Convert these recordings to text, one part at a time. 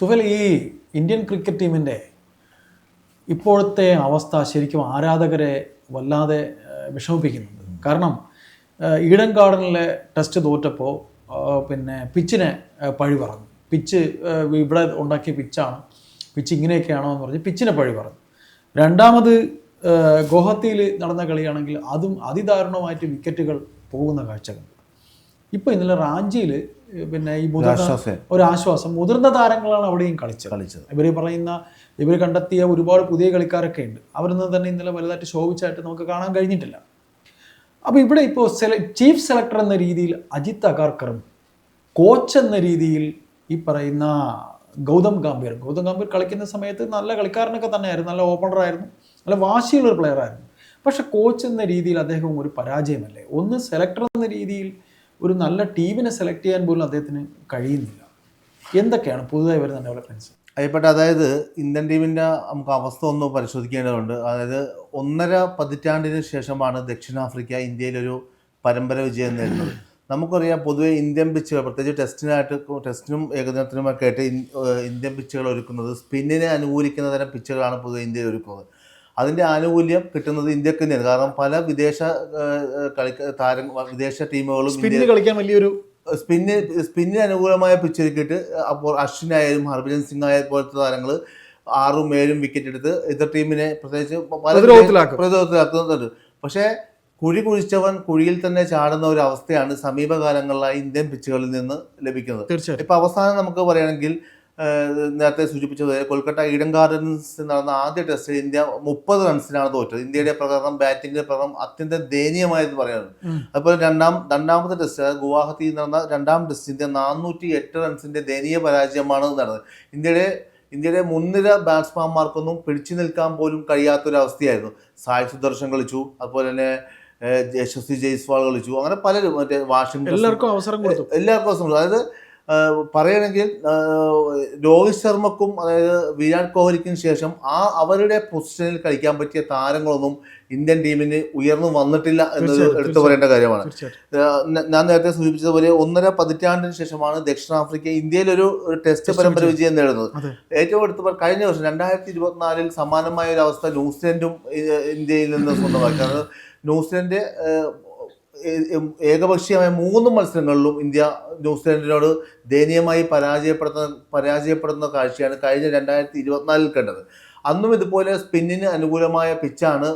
തുഫൽ ഈ Indian cricket ടീമിന്റെ ഇപ്പോഴത്തെ അവസ്ഥ ശരിക്കും ആരാധകരെ വല്ലാതെ വിഷമിപ്പിക്കുന്നുണ്ട്. കാരണം ഈഡൻ ഗാർഡനിലെ ടെസ്റ്റ് തോറ്റപ്പോൾ പിന്നെ പിച്ചിനെ പഴി പറഞ്ഞു. പിച്ച് ഇവിടെ ഉണ്ടാക്കിയ പിച്ചാണ്. പിച്ച് ഇങ്ങനെയൊക്കെയാണോ എന്ന് പറഞ്ഞ് പിച്ചിനെ പഴി പറഞ്ഞു. രണ്ടാമത് ഗുവാഹത്തിയിൽ നടന്ന കളിയാണെങ്കിൽ അതും അതിദാരുണമായിട്ട് വിക്കറ്റുകൾ പോകുന്ന കാഴ്ചകൾ ഇപ്പോൾ ഇന്നലെ റാഞ്ചിയിൽ പിന്നെ ഈ മുതിർന്ന ഒരു ആശ്വാസം മുതിർന്ന താരങ്ങളാണ് അവിടെയും കളിച്ചത്. കളിച്ചത്. ഇവർ പറയുന്ന ഇവർ കണ്ടെത്തിയ ഒരുപാട് പുതിയ കളിക്കാരൊക്കെ ഉണ്ട്. അവരൊന്നും തന്നെ ഇന്നലെ വലുതായിട്ട് ശോഭിച്ചായിട്ട് നമുക്ക് കാണാൻ കഴിഞ്ഞിട്ടില്ല. അപ്പോൾ ഇവിടെ ഇപ്പോൾ സെല ചീഫ് സെലക്ടർ എന്ന രീതിയിൽ അജിത് അഗാർക്കറും കോച്ച് എന്ന രീതിയിൽ ഈ പറയുന്ന ഗൗതം ഗാംഭീർ. ഗൗതം ഗാംഭീർ കളിക്കുന്ന സമയത്ത് നല്ല കളിക്കാരനൊക്കെ തന്നെയായിരുന്നു. നല്ല ഓപ്പണറായിരുന്നു നല്ല വാശിയുള്ള ഒരു player ആയിരുന്നു. പക്ഷെ കോച്ച് എന്ന രീതിയിൽ അദ്ദേഹം ഒരു പരാജയമല്ലേ? ഒന്ന് സെലക്ടർ എന്ന രീതിയിൽ ഒരു നല്ല ടീമിനെ സെലക്ട് ചെയ്യാൻ പോലും അദ്ദേഹത്തിന് കഴിയുന്നില്ല. എന്തൊക്കെയാണ് പുതുതായി വരുന്ന ഡെവലപ്മെന്റ്സ് അയ്യപ്പെട്ട അതായത് ഇന്ത്യൻ ടീമിന്റെ നമുക്ക് അവസ്ഥ ഒന്ന് പരിശോധിക്കേണ്ടതുണ്ട്. അതായത് ഒന്നര പതിറ്റാണ്ടിന് ശേഷമാണ് ദക്ഷിണാഫ്രിക്ക ഇന്ത്യയിലൊരു പരമ്പര വിജയം നേടുന്നത്. നമുക്കറിയാം പൊതുവേ ഇന്ത്യൻ പിച്ചുകൾ പ്രത്യേകിച്ച് ടെസ്റ്റിനായിട്ട് ടെസ്റ്റിനും ഏകദിനത്തിനുമൊക്കെ ആയിട്ട് ഇന്ത്യൻ പിച്ചുകൾ ഒരുക്കുന്നത് സ്പിന്നിനെ അനുകൂലിക്കുന്ന തരം പിച്ചുകളാണ് പൊതുവേ ഇന്ത്യയിൽ ഒരുക്കുന്നത്. അതിന്റെ ആനുകൂല്യം കിട്ടുന്നത് ഇന്ത്യയ്ക്ക് തന്നെയാണ്. കാരണം പല വിദേശ കളി കളിക്ക താരം വിദേശ ടീമുകളും സ്പിന്നിന് കളിക്കാൻ വലിയൊരു സ്പിന്ന് സ്പിന്നിന് അനുകൂലമായ പിച്ച് ഒരുക്കിയിട്ട് അപ്പോൾ അശ്വിൻ ആയാലും ഹർഭജൻ സിംഗ് ആയ പോലത്തെ താരങ്ങൾ ആറും ഏഴും വിക്കറ്റ് എടുത്ത് എതിർ ടീമിനെ പ്രത്യേകിച്ച്. പ്രതിരോധത്തിലാക്കുന്നുണ്ട്. പക്ഷേ കുഴി കുഴിച്ചവൻ കുഴിയിൽ തന്നെ ചാടുന്ന ഒരു അവസ്ഥയാണ് സമീപകാലങ്ങളിലായി ഇന്ത്യൻ പിച്ചുകളിൽ നിന്ന് ലഭിക്കുന്നത്. തീർച്ചയായിട്ടും. ഇപ്പൊ അവസാനം നമുക്ക് പറയുകയാണെങ്കിൽ നേരത്തെ സൂചിപ്പിച്ചത് കൊൽക്കത്ത ഈഡൻ ഗാർഡൻസ് നടന്ന ആദ്യ ടെസ്റ്റിൽ ഇന്ത്യ മുപ്പത് റൺസിനാണ് തോറ്റത്. ഇന്ത്യയുടെ പ്രകടനം ബാറ്റിംഗിന്റെ പ്രകടനം അത്യന്തം ദയനീയമായെന്ന് പറയുന്നത്. അതുപോലെ രണ്ടാം രണ്ടാമത്തെ ടെസ്റ്റ് ഗുവാഹത്തിയിൽ നടന്ന രണ്ടാം ടെസ്റ്റ് ഇന്ത്യ നാനൂറ്റി എട്ട് റൺസിന്റെ ദയനീയ പരാജയമാണ് നടന്നത്. ഇന്ത്യയുടെ ഇന്ത്യയുടെ മുൻനിര ബാറ്റ്സ്മാൻമാർക്കൊന്നും പിടിച്ചു നിൽക്കാൻ പോലും കഴിയാത്തൊരവസ്ഥയായിരുന്നു. സായ് സുദർശൻ കളിച്ചു അതുപോലെ തന്നെ യശസ്വി ജയ്സ്വാൾ കളിച്ചു അങ്ങനെ പലരും മറ്റേ വാഷിംഗ്ടൺ എല്ലാവർക്കും അവസരം കൊടുത്തു. എല്ലാവർക്കും അവസരം അതായത് ആ, രോഹിത് ശർമ്മക്കും അതായത് വിരാട് കോഹ്ലിക്കും ശേഷം ആ അവരുടെ പൊസിഷനിൽ കളിക്കാൻ പറ്റിയ താരങ്ങളൊന്നും ഇന്ത്യൻ ടീമിന് ഉയർന്നു വന്നിട്ടില്ല എന്നത് എടുത്തു പറയേണ്ട കാര്യമാണ്. ഞാൻ നേരത്തെ സൂചിപ്പിച്ചതുപോലെ ഒന്നര പതിറ്റാണ്ടിന് ശേഷമാണ് ദക്ഷിണാഫ്രിക്ക ഇന്ത്യയിൽ ഒരു ഒരു ടെസ്റ്റ് പരമ്പര വിജയം. നേടുന്നത്. ഏറ്റവും എടുത്ത് കഴിഞ്ഞ വർഷം രണ്ടായിരത്തി ഇരുപത്തിനാലിൽ സമാനമായ ഒരു അവസ്ഥ ന്യൂസിലൻഡും ഇന്ത്യയിൽ നിന്ന് സ്വന്തമാക്കി. ന്യൂസിലൻഡ് ഏകപക്ഷീയമായ മൂന്ന് മത്സരങ്ങളിലും ഇന്ത്യ ന്യൂസിലൻഡിനോട് ദയനീയമായി പരാജയപ്പെടുന്ന പരാജയപ്പെടുന്ന കാഴ്ചയാണ് കഴിഞ്ഞ രണ്ടായിരത്തി ഇരുപത്തിനാലിൽ കണ്ടത്. അന്നും ഇതുപോലെ സ്പിന്നിന് അനുകൂലമായ പിച്ചാണ്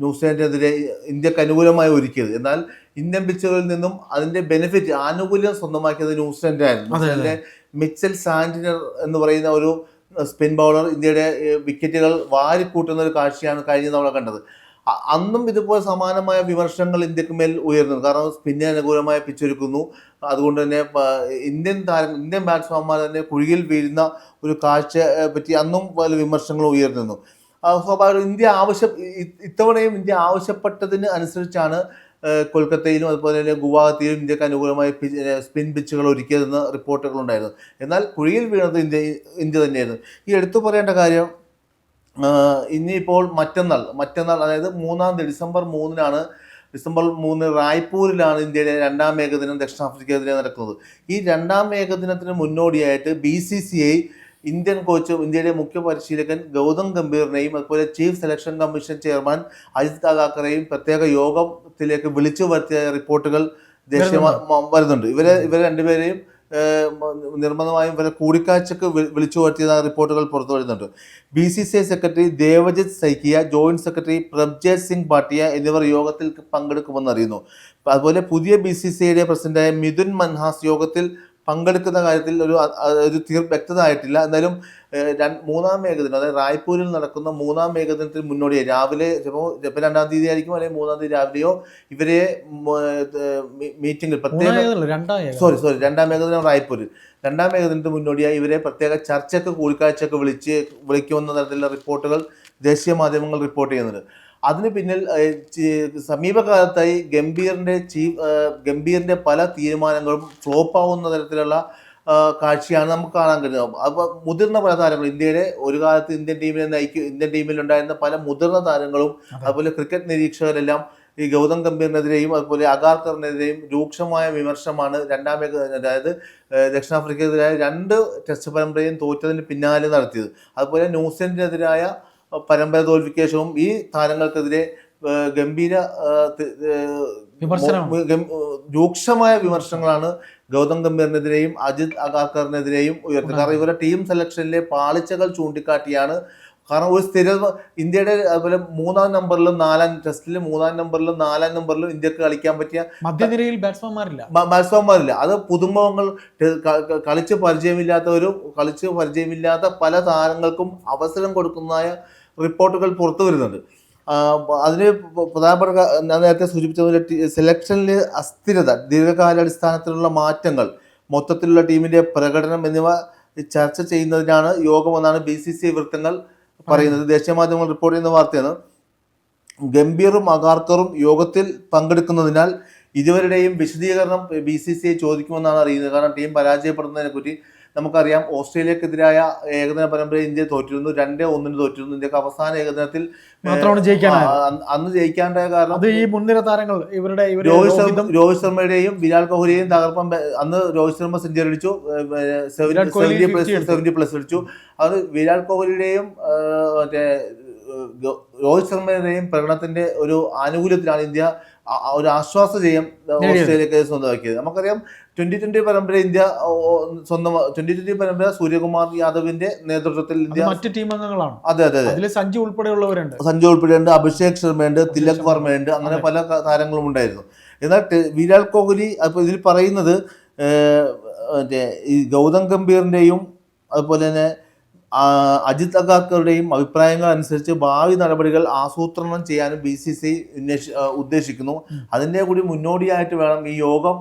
ന്യൂസിലൻഡിനെതിരെ ഇന്ത്യയ്ക്ക് അനുകൂലമായി ഒരുക്കിയത്. എന്നാൽ ഇന്ത്യൻ പിച്ചുകളിൽ നിന്നും അതിന്റെ ബെനിഫിറ്റ് ആനുകൂല്യം സ്വന്തമാക്കിയത് ന്യൂസിലൻഡ് ആയിരുന്നു അതെ, അതെ. ന്യൂസിലൻഡിലെ മിച്ചൽ സാന്റിനർ എന്ന് പറയുന്ന ഒരു സ്പിൻ ബൗളർ ഇന്ത്യയുടെ വിക്കറ്റുകൾ വാരിക്കൂട്ടുന്ന ഒരു കാഴ്ചയാണ് കഴിഞ്ഞ തവണ കണ്ടത്. അന്നും ഇതുപോലെ സമാനമായ വിമർശനങ്ങൾ ഇന്ത്യയ്ക്ക് മേൽ ഉയർന്നു കാരണം സ്പിന്നിന് അനുകൂലമായ പിച്ചൊരുക്കുന്നു അതുകൊണ്ട് തന്നെ ഇന്ത്യൻ താരം ഇന്ത്യൻ ബാറ്റ്സ്മാൻമാർ തന്നെ കുഴിയിൽ വീഴുന്ന ഒരു കാഴ്ച പറ്റി അന്നും പല വിമർശനങ്ങൾ ഉയർന്നിരുന്നു. സ്വാഭാവികം ഇന്ത്യ ആവശ്യം ഇത്തവണയും ഇന്ത്യ ആവശ്യപ്പെട്ടതിന് അനുസരിച്ചാണ് കൊൽക്കത്തയിലും അതുപോലെ തന്നെ ഗുവാഹത്തിയിലും ഇന്ത്യയ്ക്ക് അനുകൂലമായ സ്പിൻ പിച്ചുകൾ ഒരുക്കിയതെന്ന് റിപ്പോർട്ടുകൾ ഉണ്ടായിരുന്നു. എന്നാൽ കുഴിയിൽ വീണത് ഇന്ത്യ ഇന്ത്യ തന്നെയായിരുന്നു. ഈ എടുത്തു പറയേണ്ട കാര്യം ഇനിയിപ്പോൾ മറ്റന്നാൾ മറ്റന്നാൾ അതായത് മൂന്നാം തീയതി ഡിസംബർ മൂന്നിനാണ് ഡിസംബർ മൂന്ന് റായ്പൂരിലാണ് ഇന്ത്യയുടെ രണ്ടാം ഏകദിനം ദക്ഷിണാഫ്രിക്കയ്ക്കെതിരെ നടക്കുന്നത്. ഈ രണ്ടാം ഏകദിനത്തിന് മുന്നോടിയായിട്ട് B C C I Indian കോച്ചും ഇന്ത്യയുടെ മുഖ്യ പരിശീലകൻ ഗൗതം ഗംഭീറിനെയും അതുപോലെ chief selection commission chairman Ajit അഗാക്കറെയും പ്രത്യേക യോഗത്തിലേക്ക് വിളിച്ചു വരുത്തിയ റിപ്പോർട്ടുകൾ ദേശീയ വരുന്നുണ്ട്. ഇവരെ ഇവരെ രണ്ടുപേരെയും നിർബന്ധമായും ഇവരെ കൂടിക്കാഴ്ചക്ക് വിളിച്ചു വരുത്തിയ റിപ്പോർട്ടുകൾ പുറത്തു വരുന്നുണ്ട്. B C C I secretary Devajit Saikia joint secretary Prabhtej Singh Bhatia എന്നിവർ യോഗത്തിൽ പങ്കെടുക്കുമെന്ന് അറിയുന്നു. അതുപോലെ പുതിയ ബി സി സി ഐയുടെ പ്രസിഡന്റായ മിഥുൻ മൻഹാസ് യോഗത്തിൽ പങ്കെടുക്കുന്ന കാര്യത്തിൽ ഒരു ഒരു തീർ വ്യക്തത ആയിട്ടില്ല. എന്നാലും രണ്ട് മൂന്നാം ഏകദിനം അതായത് റായ്പൂരിൽ നടക്കുന്ന മൂന്നാം ഏകദിനത്തിന് മുന്നോടിയായി. രാവിലെ ചിലപ്പോൾ ചിലപ്പോൾ രണ്ടാം തീയതി ആയിരിക്കും അല്ലെങ്കിൽ മൂന്നാം തീയതി രാവിലെയോ ഇവരെ മീറ്റിംഗിൽ പ്രത്യേക സോറി സോറി രണ്ടാം ഏകദിനം റായ്പൂരിൽ. രണ്ടാം ഏകദിനത്തിന് മുന്നോടിയായി ഇവരെ പ്രത്യേക ചർച്ചയ്ക്ക് കൂടിക്കാഴ്ചയൊക്കെ വിളിച്ച് വിളിക്കുമെന്ന തരത്തിലുള്ള റിപ്പോർട്ടുകൾ ദേശീയ മാധ്യമങ്ങൾ റിപ്പോർട്ട് ചെയ്യുന്നുണ്ട്. അതിന് പിന്നിൽ സമീപകാലത്തായി ഗംഭീറിന്റെ ചീഫ് ഗംഭീറിന്റെ പല തീരുമാനങ്ങളും ഫ്ലോപ്പ് ആവുന്ന തരത്തിലുള്ള കാഴ്ചയാണ് നമുക്ക് കാണാൻ കഴിയുന്നത്. അപ്പോൾ മുതിർന്ന പല താരങ്ങളും ഇന്ത്യയുടെ ഒരു കാലത്ത് ഇന്ത്യൻ ടീമിനെ നയിക്കും ഇന്ത്യൻ ടീമിൽ ഉണ്ടായിരുന്ന പല മുതിർന്ന താരങ്ങളും അതുപോലെ ക്രിക്കറ്റ് നിരീക്ഷകരെല്ലാം ഈ ഗൗതം ഗംഭീറിനെതിരെയും അതുപോലെ അഗാർക്കറിനെതിരെയും രൂക്ഷമായ വിമർശനമാണ് രണ്ടാം അതായത് ദക്ഷിണാഫ്രിക്കയ്ക്കെതിരായ രണ്ട് ടെസ്റ്റ് പരമ്പരയും തോറ്റതിന് പിന്നാലെ നടത്തിയത്. അതുപോലെ ന്യൂസിലൻഡിനെതിരായ പരമ്പര തോൽവിക്ക് ശേഷവും ഈ താരങ്ങൾക്കെതിരെ ഗംഭീര രൂക്ഷമായ വിമർശനങ്ങളാണ് ഗൗതം ഗംഭീറിനെതിരെയും അജിത് അഗാർക്കറിനെതിരെയും ഉയർത്തുന്നത് കാരണം ഇവരുടെ ടീം സെലക്ഷനിലെ പാളിച്ചകൾ ചൂണ്ടിക്കാട്ടിയാണ്. കാരണം ഒരു സ്ഥിര ഇന്ത്യയുടെ അതുപോലെ മൂന്നാം നമ്പറിലും നാലാം ടെസ്റ്റിലും മൂന്നാം നമ്പറിലും നാലാം നമ്പറിലും ഇന്ത്യയ്ക്ക് കളിക്കാൻ പറ്റിയ മധ്യനിരയിൽ ബാറ്റ്സ്മാൻമാരില്ല. ബാറ്റ്സ്മാൻമാരില്ല. അത് പുതുമുഖങ്ങൾ കളിച്ച് പരിചയമില്ലാത്തവരും കളിച്ച് പരിചയമില്ലാത്ത പല താരങ്ങൾക്കും അവസരം കൊടുക്കുന്നതായ റിപ്പോർട്ടുകൾ പുറത്തു വരുന്നുണ്ട്. അതിന് പ്രധാനപ്പെട്ട ഞാൻ നേരത്തെ സൂചിപ്പിച്ചതുപോലെ സെലക്ഷനിലെ അസ്ഥിരത ദീർഘകാലാടിസ്ഥാനത്തിലുള്ള മാറ്റങ്ങൾ മൊത്തത്തിലുള്ള ടീമിന്റെ പ്രകടനം എന്നിവ ചർച്ച ചെയ്യുന്നതിനാണ് യോഗമെന്നാണ് ബി സി സി വൃത്തങ്ങൾ പറയുന്നത്. ദേശീയ മാധ്യമങ്ങൾ റിപ്പോർട്ട് ചെയ്യുന്ന വാർത്തയാണ് ഗംഭീറും അഗാർക്കറും യോഗത്തിൽ പങ്കെടുക്കുന്നതിനാൽ ഇരുവരുടെയും വിശദീകരണം ബി സി സി ചോദിക്കുമെന്നാണ് അറിയുന്നത്. കാരണം ടീം പരാജയപ്പെടുന്നതിനെ പറ്റി നമുക്കറിയാം ഓസ്ട്രേലിയക്കെതിരായ ഏകദിന പരമ്പര ഇന്ത്യ തോറ്റിരുന്നു. രണ്ടേ ഒന്നിന് തോറ്റിരുന്നു. ഇന്ത്യയ്ക്ക് അവസാന ഏകദിനത്തിൽ മാത്രമാണ് ജയിക്കാൻ അന്ന് ജയിക്കാണ്ട ജയിക്കാണ്ടായ കാരണം അത് ഈ മുൻനിര താരങ്ങൾ ഇവരുടെ ഇവർ രോഹിത് ശർമ്മ രോഹിത് ശർമ്മയുടെയും വിരാട് കോഹ്ലിയെയും തകർപ്പം അന്ന് രോഹിത് ശർമ്മ സെഞ്ചുറി അടിച്ചു. സെവന്റി പ്ലസ് 50 പ്ലസ് അടിച്ചു. അത് വിരാട് കോഹ്ലിയുടെയും മറ്റേ രോഹിത് ശർമ്മയുടെയും പ്രകടനത്തിന്റെ ഒരു ആനുകൂല്യത്തിലാണ് ഇന്ത്യ ഒരു ആശ്വാസ ജയം ഓസ്ട്രേലിയക്ക് സ്വന്തമാക്കിയത്. നമുക്കറിയാം ട്വന്റി ട്വന്റി പരമ്പര ഇന്ത്യ സ്വന്തം ട്വന്റി ട്വന്റി പരമ്പര സൂര്യകുമാർ യാദവിന്റെ നേതൃത്വത്തിൽ ഇന്ത്യ മറ്റ് ടീം അംഗങ്ങളാണ്. അതെ അതെ അതെ. സഞ്ജു ഉൾപ്പെടെയുള്ളവരുണ്ട്. സഞ്ജു ഉൾപ്പെടെയുണ്ട് അഭിഷേക് ശർമ്മയുണ്ട് തിലക് വർമ്മയുണ്ട് അങ്ങനെ പല താരങ്ങളും ഉണ്ടായിരുന്നു. എന്നാൽ വിരാട് കോഹ്ലി അപ്പോൾ ഇതിൽ പറയുന്നത് മറ്റേ ഈ ഗൗതം ഗംഭീറിന്റെയും അതുപോലെ തന്നെ അജിത് അഗാക്കറുടെയും അഭിപ്രായങ്ങൾ അനുസരിച്ച് ഭാവി നടപടികൾ ആസൂത്രണം ചെയ്യാനും ബി സി സി ഉദ്ദേശിക്കുന്നു. അതിന്റെ കൂടി മുന്നോടിയായിട്ട് വേണം ഈ യോഗം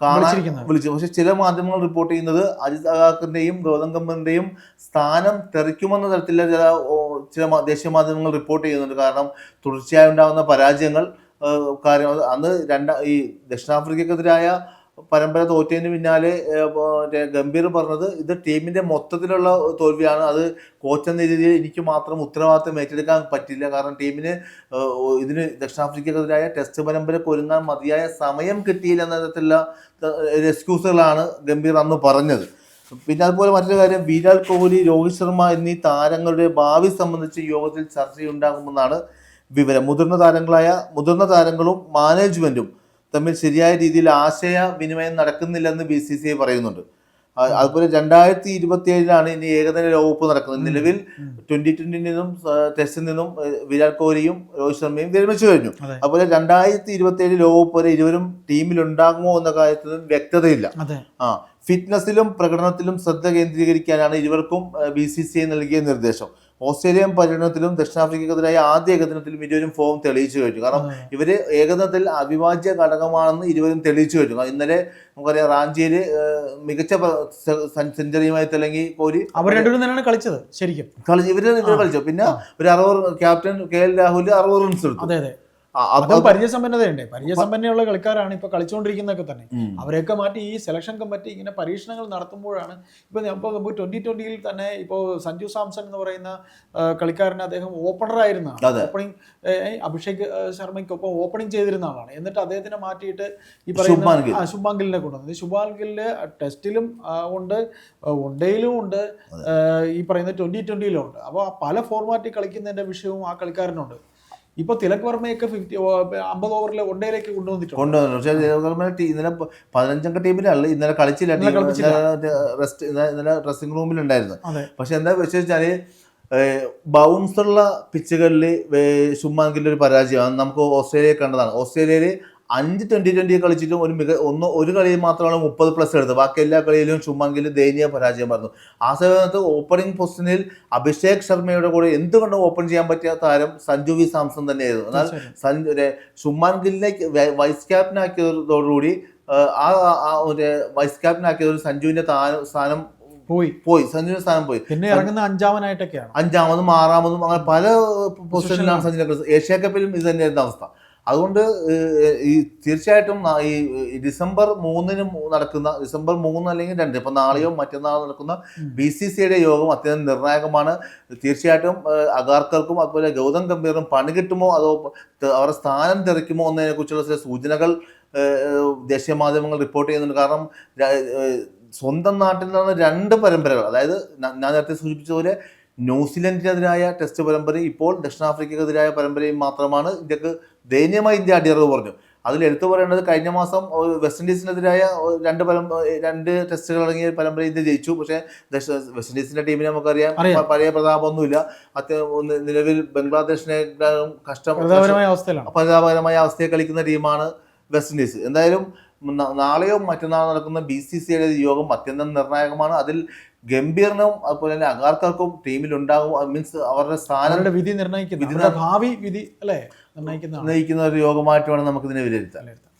കാണാൻ വിളിച്ചു. പക്ഷെ ചില മാധ്യമങ്ങൾ റിപ്പോർട്ട് ചെയ്യുന്നത് അജിത് അഗാക്കറിന്റെയും ഗൗതം ഗംഭീറിന്റെയും സ്ഥാനം തെറിക്കുമെന്ന തരത്തിലുള്ള ചില ചില ദേശീയ മാധ്യമങ്ങൾ റിപ്പോർട്ട് ചെയ്യുന്നുണ്ട്. കാരണം തുടർച്ചയായി ഉണ്ടാകുന്ന പരാജയങ്ങൾ കാര്യങ്ങൾ കാര്യം അന്ന് രണ്ടാ ഈ ദക്ഷിണാഫ്രിക്കക്കെതിരായ പരമ്പര തോറ്റതിന് പിന്നാലെ മറ്റേ ഗംഭീർ പറഞ്ഞത് ഇത് ടീമിന്റെ മൊത്തത്തിലുള്ള തോൽവിയാണ്. അത് കോച്ച് എന്ന രീതിയിൽ എനിക്ക് മാത്രം ഉത്തരവാദിത്തം ഏറ്റെടുക്കാൻ പറ്റില്ല. കാരണം ടീമിന് ഇതിന് ദക്ഷിണാഫ്രിക്കക്കെതിരായ ടെസ്റ്റ് പരമ്പര ഒരുങ്ങാൻ മതിയായ സമയം കിട്ടിയില്ല എന്ന തരത്തിലുള്ള എക്സ്ക്യൂസുകളാണ് ഗംഭീർ അന്ന് പറഞ്ഞത്. പിന്നെ അതുപോലെ മറ്റൊരു കാര്യം വിരാട് കോഹ്ലി രോഹിത് ശർമ്മ എന്നീ താരങ്ങളുടെ ഭാവി സംബന്ധിച്ച് യോഗത്തിൽ ചർച്ചയുണ്ടാകുമെന്നാണ് വിവരം. മുതിർന്ന താരങ്ങളായ മുതിർന്ന താരങ്ങളും മാനേജ്മെന്റും തമ്മിൽ ശരിയായ രീതിയിൽ ആശയവിനിമയം നടക്കുന്നില്ലെന്ന് ബി സി സി ഐ പറയുന്നുണ്ട്. അതുപോലെ രണ്ടായിരത്തി ഇരുപത്തി ഏഴിലാണ് ഇനി ഏകദിന ലോകകപ്പ് നടക്കുന്നത്. നിലവിൽ ട്വന്റി ട്വന്റിയിൽ നിന്നും ടെസ്റ്റിൽ നിന്നും വിരാട് കോഹ്ലിയും രോഹിത് ശർമ്മയും വിരമിച്ചു കഴിഞ്ഞു. അതുപോലെ രണ്ടായിരത്തി ഇരുപത്തി ഏഴ് ലോകകപ്പ് വരെ ഇരുവരും ടീമിലുണ്ടാകുമോ എന്ന കാര്യത്തിലും വ്യക്തതയില്ല. ആ ഫിറ്റ്നസിലും പ്രകടനത്തിലും ശ്രദ്ധ കേന്ദ്രീകരിക്കാനാണ് ഇരുവർക്കും ബി സി സി ഐ നൽകിയ നിർദ്ദേശം. ഓസ്ട്രേലിയൻ പര്യടനത്തിലും ദക്ഷിണാഫ്രിക്കക്കെതിരായ ആദ്യ ഏകദിനത്തിലും ഇരുവരും ഫോം തെളിയിച്ചു കഴിഞ്ഞു. കാരണം. ഇവർ ഏകദിനത്തിൽ അവിഭാജ്യ ഘടകമാണെന്ന് ഇരുവരും തെളിയിച്ചു കഴിഞ്ഞു. ഇന്നലെ നമുക്കറിയാം റാഞ്ചിയിൽ മികച്ച സെഞ്ചുറിയുമായി തിളങ്ങി കോഹ്ലി അവർ രണ്ടുപേരും തന്നെയാണ് കളിച്ചത് ശരിക്കും. കളി ഇവർ ഇവർ കളിച്ചു. പിന്നെ ഒരു അറുപത് ക്യാപ്റ്റൻ കെ എൽ രാഹുൽ അറുപത് റൺസ് എടുത്തു. അതെ പരിചയസമ്പന്നതയുണ്ട്. പരിചയസമ്പന്നയുള്ള കളിക്കാരാണ് ഇപ്പൊ കളിച്ചുകൊണ്ടിരിക്കുന്നതൊക്കെ തന്നെ. അവരെയൊക്കെ മാറ്റി ഈ സെലക്ഷൻ കമ്മിറ്റി ഇങ്ങനെ പരീക്ഷണങ്ങൾ നടത്തുമ്പോഴാണ് ഇപ്പൊ ഇപ്പൊ ട്വന്റി ട്വന്റിയിൽ തന്നെ ഇപ്പോ സഞ്ജു സാംസൺ എന്ന് പറയുന്ന കളിക്കാരന് കളിക്കാരൻ അദ്ദേഹം അതെ. ഓപ്പണിംഗ് അഭിഷേക് ശർമ്മയ്ക്കൊപ്പം ഓപ്പണിംഗ് ചെയ്തിരുന്ന ആളാണ്. എന്നിട്ട് അദ്ദേഹത്തിനെ മാറ്റിയിട്ട് ഈ. പറയുന്ന ശുഭാങ്കിലിനെ കൊണ്ടുവന്നത് ശുഭാൻ ഗില്ല് ടെസ്റ്റിലും ഉണ്ട് വൺഡേയിലും ഉണ്ട് ഈ പറയുന്ന ട്വന്റി ട്വന്റിയിലും ഉണ്ട്. അപ്പോൾ പല ഫോർമാറ്റിൽ കളിക്കുന്നതിന്റെ വിഷയവും ആ കളിക്കാരനുണ്ട്. ഇപ്പൊ തിലക് വർമ്മയൊക്കെ ഫിഫ്റ്റി അമ്പത് ഓവറിൽ ഒണ്ടയിലേക്ക് കൊണ്ടുവന്നിട്ടുണ്ട്. കൊണ്ടുവന്നു പക്ഷേ ഇതേപോലെ വർമ്മ ഇന്നലെ പതിനഞ്ചംഗ ടീമിലല്ല ഇന്നലെ കളിച്ചില്ല റെസ്റ്റ് ഇന്നലെ ഡ്രസ്സിംഗ് റൂമിലുണ്ടായിരുന്നു പക്ഷെ എന്താ വെച്ച് വെച്ചാൽ ബൗൺസുള്ള പിച്ചുകളിൽ ഗിൽ ഒരു പരാജയമാണ് നമുക്ക് ഓസ്ട്രേലിയ കണ്ടതാണ്. ഓസ്ട്രേലിയയിൽ അഞ്ച് ട്വന്റി ട്വന്റി കളിച്ചിട്ടും ഒരു മിക ഒന്ന് ഒരു കളിയിൽ മാത്രമാണ് മുപ്പത് പ്ലസ് എടുത്തത്. ബാക്കി എല്ലാ കളിയിലും ചുമ്മെങ്കിലും ദയനീയ പരാജയം പറഞ്ഞു ആ സമയത്ത് ഓപ്പണിംഗ് പൊസിഷനിൽ അഭിഷേക് ശർമ്മയുടെ കൂടെ എന്തുകൊണ്ടും ഓപ്പൺ ചെയ്യാൻ പറ്റിയ താരം സഞ്ജു വി സാംസൺ തന്നെയായിരുന്നു. എന്നാൽ. സഞ്ജു ഒരു ഗില്ലിനെ വൈസ് ക്യാപ്റ്റൻ ആക്കിയതോടുകൂടി ആ ഒരു വൈസ് ക്യാപ്റ്റൻ ആക്കിയത് ഒരു സഞ്ജുവിന്റെ താരം സ്ഥാനം പോയി. പോയി. സഞ്ജുവിന്റെ സ്ഥാനം പോയി. പിന്നെ ഇറങ്ങുന്ന അഞ്ചാമനായിട്ടൊക്കെയാണ്. അഞ്ചാമതും ആറാമതും അങ്ങനെ പല പൊസിഷനിലാണ് സഞ്ജുവിനെ ഏഷ്യാ ഏഷ്യ കപ്പിലും ഇത് തന്നെയായിരുന്നു അവസ്ഥ. അതുകൊണ്ട് ഈ തീർച്ചയായിട്ടും ഈ ഡിസംബർ മൂന്നിന് നടക്കുന്ന ഡിസംബർ മൂന്ന് അല്ലെങ്കിൽ രണ്ട് ഇപ്പൊ നാളെയോ മറ്റന്നാളോ നടക്കുന്ന ബി സി സിയുടെ യോഗം അത്യന്തം നിർണായകമാണ്. തീർച്ചയായിട്ടും അഗാർക്കർക്കും അതുപോലെ ഗൗതം ഗംഭീറും പണി കിട്ടുമോ? അതോ അവരുടെ സ്ഥാനം തെറിക്കുമോ എന്നതിനെ കുറിച്ചുള്ള ചില സൂചനകൾ ദേശീയ മാധ്യമങ്ങൾ റിപ്പോർട്ട് ചെയ്യുന്നുണ്ട്. കാരണം സ്വന്തം നാട്ടിൽ നിന്നാണ് രണ്ട് പരമ്പരകൾ. അതായത് ഞാൻ നേരത്തെ സൂചിപ്പിച്ച പോലെ ന്യൂസിലൻഡിനെതിരായ ടെസ്റ്റ് പരമ്പര ഇപ്പോൾ ദക്ഷിണാഫ്രിക്കക്കെതിരായ പരമ്പരയും മാത്രമാണ്. ഇന്ത്യയ്ക്ക് ദയനീയമായി ഇന്ത്യ അടിയറവ് പറഞ്ഞു. അതിൽ എടുത്തു പറയേണ്ടത് കഴിഞ്ഞ മാസം വെസ്റ്റ് ഇൻഡീസിനെതിരായ രണ്ട് പരമ്പ രണ്ട് ടെസ്റ്റുകൾ അടങ്ങിയ പരമ്പര ഇന്ത്യ ജയിച്ചു. പക്ഷേ വെസ്റ്റ് ഇൻഡീസിന്റെ ടീമിനെ നമുക്കറിയാം. പഴയ പ്രതാപമൊന്നുമില്ല. അത്യാവശ്യം നിലവിൽ ബംഗ്ലാദേശിനെ കഷ്ടം പ്രതാപകരമായ അവസ്ഥയെ കളിക്കുന്ന ടീമാണ് വെസ്റ്റ് ഇൻഡീസ്. എന്തായാലും നാളെയോ മറ്റന്നാളോ നടക്കുന്ന ബി സി സിയുടെ യോഗം അത്യന്തം നിർണായകമാണ്. അതിൽ ഗംഭീറിനും അതുപോലെ തന്നെ അഗാർക്കർക്കും ടീമിൽ ഉണ്ടാകും മീൻസ് അവരുടെ സ്ഥാനം വിധി നിർണയിക്കുന്ന ഭാവി വിധി അല്ലേ? നിർണയിക്കുന്ന നിർണയിക്കുന്ന ഒരു യോഗമായിട്ട് വേണം നമുക്ക് ഇതിനെ വിലയിരുത്താം. വിലയിരുത്താൻ